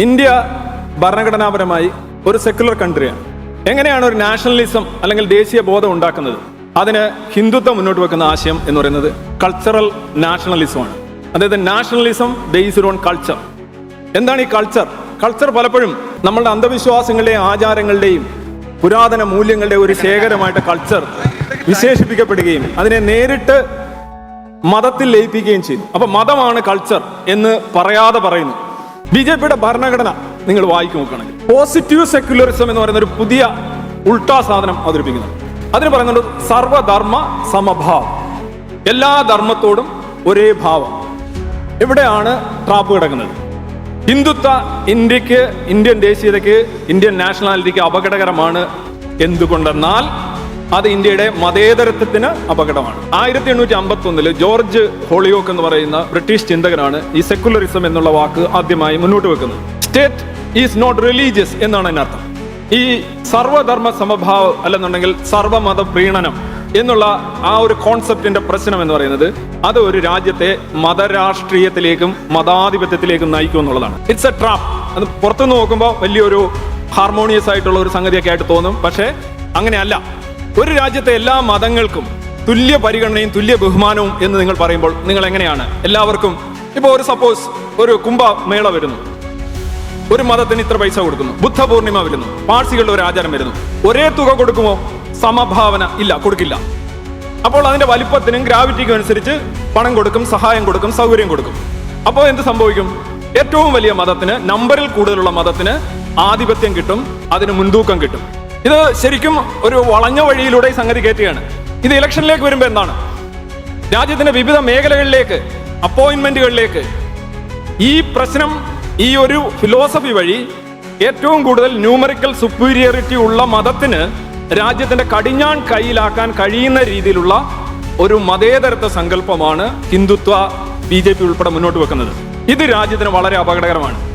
India ഭരണഘടനാപരമായി ഒരു secular കൺട്രിയാണ് എങ്ങനെയാണ് ഒരു നാഷണലിസം അല്ലെങ്കിൽ ദേശീയ ബോധം ഉണ്ടാക്കുന്നത്? അതിന് ഹിന്ദുത്വം മുന്നോട്ട് വെക്കുന്ന ആശയം എന്ന് പറയുന്നത് കൾച്ചറൽ നാഷണലിസമാണ് അതായത് നാഷണലിസം ബേസ്ഡ് ഓൺ കൾച്ചർ എന്താണ് ഈ കൾച്ചർ കൾച്ചർ പലപ്പോഴും നമ്മളുടെ അന്ധവിശ്വാസങ്ങളുടെയും ആചാരങ്ങളുടെയും പുരാതന മൂല്യങ്ങളുടെ ഒരു ശേഖരമായിട്ട് കൾച്ചർ വിശേഷിപ്പിക്കപ്പെടുകയും അതിനെ നേരിട്ട് മതത്തിൽ ലയിപ്പിക്കുകയും ചെയ്യും അപ്പൊ മതമാണ് കൾച്ചർ എന്ന് പറയാതെ പറയുന്നു. ബി ജെ പിയുടെ ഭരണഘടന നിങ്ങൾ വായിച്ചു നോക്കുകയാണെങ്കിൽ പോസിറ്റീവ് സെക്യുലറിസം എന്ന് പറയുന്ന ഒരു പുതിയ ഉൾട്ടാ സാധനം അവതരിപ്പിക്കുന്നു അതിന് പറയുന്നുണ്ട് സർവധർമ്മ സമഭാവം. എല്ലാ ധർമ്മത്തോടും ഒരേ ഭാവം. എവിടെയാണ് ട്രാപ്പ് കിടക്കുന്നത്? ഹിന്ദുത്വ ഇന്ത്യയ്ക്ക് ഇന്ത്യൻ ദേശീയതയ്ക്ക് ഇന്ത്യൻ നാഷണാലിറ്റിക്ക് അപകടകരമാണ് എന്തുകൊണ്ടെന്നാൽ അത് ഇന്ത്യയുടെ മതേതരത്വത്തിന് അപകടമാണ്. ആയിരത്തി എണ്ണൂറ്റി അമ്പത്തി ഒന്നിൽ ജോർജ് ഹോളിയോക്ക് എന്ന് പറയുന്ന ബ്രിട്ടീഷ് ചിന്തകനാണ് ഈ സെക്കുലറിസം എന്നുള്ള വാക്ക് ആദ്യമായി മുന്നോട്ട് വെക്കുന്നത്. സ്റ്റേറ്റ് ഈസ് നോട്ട് റിലീജിയസ് എന്നാണ് അതിനർത്ഥം ഈ സർവധർമ്മ സമഭാവം അല്ലെന്നുണ്ടെങ്കിൽ സർവമത പ്രീണനം എന്നുള്ള ആ ഒരു കോൺസെപ്റ്റിന്റെ പ്രശ്നം എന്ന് പറയുന്നത് അത് ഒരു രാജ്യത്തെ മതരാഷ്ട്രീയത്തിലേക്കും മതാധിപത്യത്തിലേക്കും നയിക്കും എന്നുള്ളതാണ്. ഇറ്റ്സ് എ ട്രാപ്പ് അത് പുറത്തുനിന്ന് നോക്കുമ്പോൾ വലിയൊരു ഹാർമോണിയസ് ആയിട്ടുള്ള ഒരു സംഗതിയൊക്കെ ആയിട്ട് തോന്നും. പക്ഷേ അങ്ങനെയല്ല. ഒരു രാജ്യത്തെ എല്ലാ മതങ്ങൾക്കും തുല്യ പരിഗണനയും തുല്യ ബഹുമാനവും എന്ന് നിങ്ങൾ പറയുമ്പോൾ നിങ്ങൾ എങ്ങനെയാണ്? എല്ലാവർക്കും ഇപ്പോൾ ഒരു സപ്പോസ് ഒരു കുംഭമേള വരുന്നു. ഒരു മതത്തിന് ഇത്ര പൈസ കൊടുക്കുന്നു. ബുദ്ധ പൂർണിമ വരുന്നു. പാഴ്സികളുടെ ഒരു ആചാരം വരുന്നു. ഒരേ തുക കൊടുക്കുമോ? സമഭാവന ഇല്ല കൊടുക്കില്ല. അപ്പോൾ അതിന്റെ വലിപ്പത്തിനും ഗ്രാവിറ്റിക്കും അനുസരിച്ച് പണം കൊടുക്കും സഹായം കൊടുക്കും സൗകര്യം കൊടുക്കും. അപ്പോൾ എന്ത് സംഭവിക്കും? ഏറ്റവും വലിയ മതത്തിന് നമ്പറിൽ കൂടുതലുള്ള മതത്തിന് ആധിപത്യം കിട്ടും അതിന് മുൻതൂക്കം കിട്ടും. ഇത് ശരിക്കും ഒരു വളഞ്ഞ വഴിയിലൂടെ ഈ സംഗതി കയറ്റുകയാണ്. ഇത് ഇലക്ഷനിലേക്ക് വരുമ്പോൾ എന്താണ്? രാജ്യത്തിന്റെ വിവിധ മേഖലകളിലേക്ക് അപ്പോയിന്റ്മെന്റുകളിലേക്ക് ഈ പ്രശ്നം ഈ ഒരു ഫിലോസഫി വഴി ഏറ്റവും കൂടുതൽ ന്യൂമറിക്കൽ സുപ്പീരിയറിറ്റി ഉള്ള മതത്തിന് രാജ്യത്തിന്റെ കടിഞ്ഞാൺ കയ്യിലാക്കാൻ കഴിയുന്ന രീതിയിലുള്ള ഒരു മതേതരത്വ സങ്കല്പമാണ് ഹിന്ദുത്വ ബി ജെ പി ഉൾപ്പെടെ മുന്നോട്ട് വെക്കുന്നത്. ഇത് രാജ്യത്തിന് വളരെ അപകടകരമാണ്.